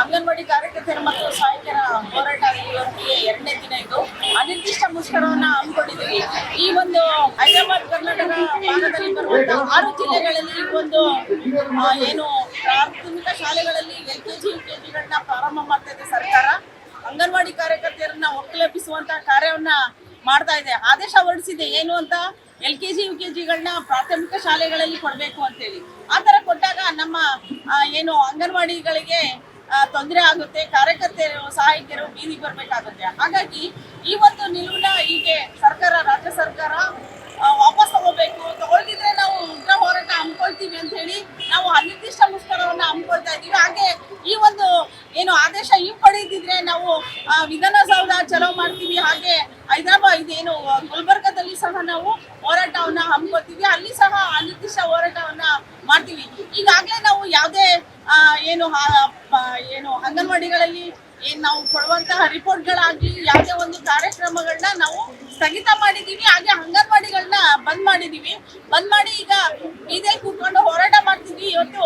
ಅಂಗನವಾಡಿ ಕಾರ್ಯಕರ್ತರ ಮತ್ತು ಸಹಾಯಕರ ಹೋರಾಟ ಎರಡನೇ ದಿನ ಇದು. ಅನಿರ್ದಿಷ್ಟ ಮುಷ್ಕರವನ್ನ ಹಮ್ಮಿಕೊಂಡಿದ್ದೀವಿ. ಈ ಒಂದು ಹೈದರಾಬಾದ್, ಕರ್ನಾಟಕ ಭಾಗದಲ್ಲಿ ಬರುವಂತಹ ಆರು ಜಿಲ್ಲೆಗಳಲ್ಲಿ ಒಂದು ಏನು ಪ್ರಾಥಮಿಕ ಶಾಲೆಗಳಲ್ಲಿ ಎಲ್ ಕೆ ಜಿ ಯು ಪ್ರಾರಂಭ ಮಾಡ್ತಾ ಇದೆ ಸರ್ಕಾರ. ಅಂಗನವಾಡಿ ಕಾರ್ಯಕರ್ತೆಯರನ್ನ ಒಕ್ಕಲೆಬ್ಬಿಸುವಂತಹ ಕಾರ್ಯವನ್ನ ಮಾಡ್ತಾ ಇದೆ. ಆದೇಶ ಹೊರಡಿಸಿದೆ. ಏನು ಅಂತ? L K G U K ಜಿಗಳನ್ನ ಪ್ರಾಥಮಿಕ ಶಾಲೆಗಳಲ್ಲಿ ಕೊಡಬೇಕು ಅಂತೇಳಿ. ಆ ಥರ ಕೊಟ್ಟಾಗ ನಮ್ಮ ಏನು ಅಂಗನವಾಡಿಗಳಿಗೆ ತೊಂದರೆ ಆಗುತ್ತೆ ಕಾರ್ಯಕರ್ತೆಯರು ಸಹಾಯಕರು ಬೀದಿಗೆ ಬರಬೇಕಾಗುತ್ತೆ. ಹಾಗಾಗಿ ಈ ಒಂದು ನಿಲುವನ್ನ ಹೀಗೆ ಸರ್ಕಾರ, ರಾಜ್ಯ ಸರ್ಕಾರ ವಾಪಸ್ ತಗೋಬೇಕು. ತಗೊಳ್ತಿದ್ರೆ ನಾವು ಉಗ್ರ ಹೋರಾಟ ಹಮ್ಕೊಳ್ತೀವಿ ಅಂತ ಹೇಳಿ ನಾವು ಅನಿರ್ದಿಷ್ಟ ಮುಷ್ಕರವನ್ನ ಹಮ್ಕೊಳ್ತಾ ಇದ್ದೀವಿ. ಹಾಗೆ ಈ ಒಂದು ಏನು ಆದೇಶ ಹಿಂಪಡೆದಿದ್ರೆ ನಾವು ವಿಧಾನಸೌಧ ಚಲೋ ಮಾಡ್ತೀವಿ. ಹಾಗೆ ಹೈದರಾಬಾದ್ ಇದೇನು ಗುಲ್ಬರ್ಗದಲ್ಲಿ ಸಹ ನಾವು ಹೋರಾಟವನ್ನ ಹಮ್ಮಿಕೊಳ್ತೀವಿ. ಅಲ್ಲಿ ಸಹ ಅನಿರ್ದಿಷ್ಟ ಹೋರಾಟವನ್ನ ಮಾಡ್ತೀವಿ. ಈಗಾಗಲೇ ನಾವು ಯಾವುದೇ ಏನು ಏನ್ ನಾವು ಕೊಡುವಂತಹ ರಿಪೋರ್ಟ್ಗಳಾಗ್ಲಿ ಯಾವುದೇ ಒಂದು ಕಾರ್ಯಕ್ರಮಗಳನ್ನ ನಾವು ಸ್ಥಗಿತ ಮಾಡಿದೀವಿ. ಹಾಗೆ ಅಂಗನವಾಡಿಗಳನ್ನ ಬಂದ್ ಮಾಡಿದೀವಿ. ಬಂದ್ ಮಾಡಿ ಈಗ ಬೀದಿಯಲ್ಲಿ ಕೂತ್ಕೊಂಡು ಹೋರಾಟ ಮಾಡ್ತೀವಿ ಇವತ್ತು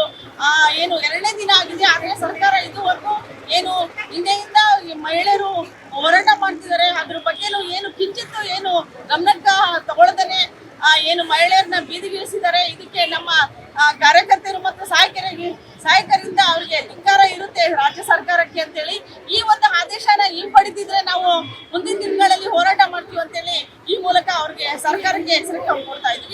ಏನು ಎರಡನೇ ದಿನ ಆಗಿದೆ. ಆದ್ರೆ ಸರ್ಕಾರ ಇದುವರೆಗೂ ಏನು ಹಿಂದೆಯಿಂದ ಮಹಿಳೆಯರು ಹೋರಾಟ ಮಾಡ್ತಿದ್ದಾರೆ. ಅದ್ರ ಬಗ್ಗೆ ಏನು ಕಿಂಚಿತ್ತು ಏನು ಗಮನಕ್ಕೆ ತಗೊಳ್ದನೆ ಆ, ಏನು ಮಹಿಳೆಯರನ್ನ ಬೀದಿಗಿಳಿಸಿದ್ದಾರೆ. ಇದಕ್ಕೆ ನಮ್ಮ ಕಾರ್ಯಕರ್ತರು ಮತ್ತು ಸಹಾಯಕರಿಗೆ ಸಹಾಯಕರಿಂದ ಅವರಿಗೆ ಧಿಕ್ಕಾರ ಇರುತ್ತೆ ರಾಜ್ಯ ಸರ್ಕಾರಕ್ಕೆ ಅಂತೇಳಿ ಈ ಒಂದು ಆದೇಶನ ಹಿಂಪಡೆದಿದ್ರೆ ನಾವು ಮುಂದಿನ ದಿನಗಳಲ್ಲಿ ಹೋರಾಟ ಮಾಡ್ತೀವಿ ಅಂತೇಳಿ ಈ ಮೂಲಕ ಅವ್ರಿಗೆ ಸರ್ಕಾರಕ್ಕೆ ಎಚ್ಚರಿಕೆ ಕೊಡ್ತಾ ಇದ್ವಿ.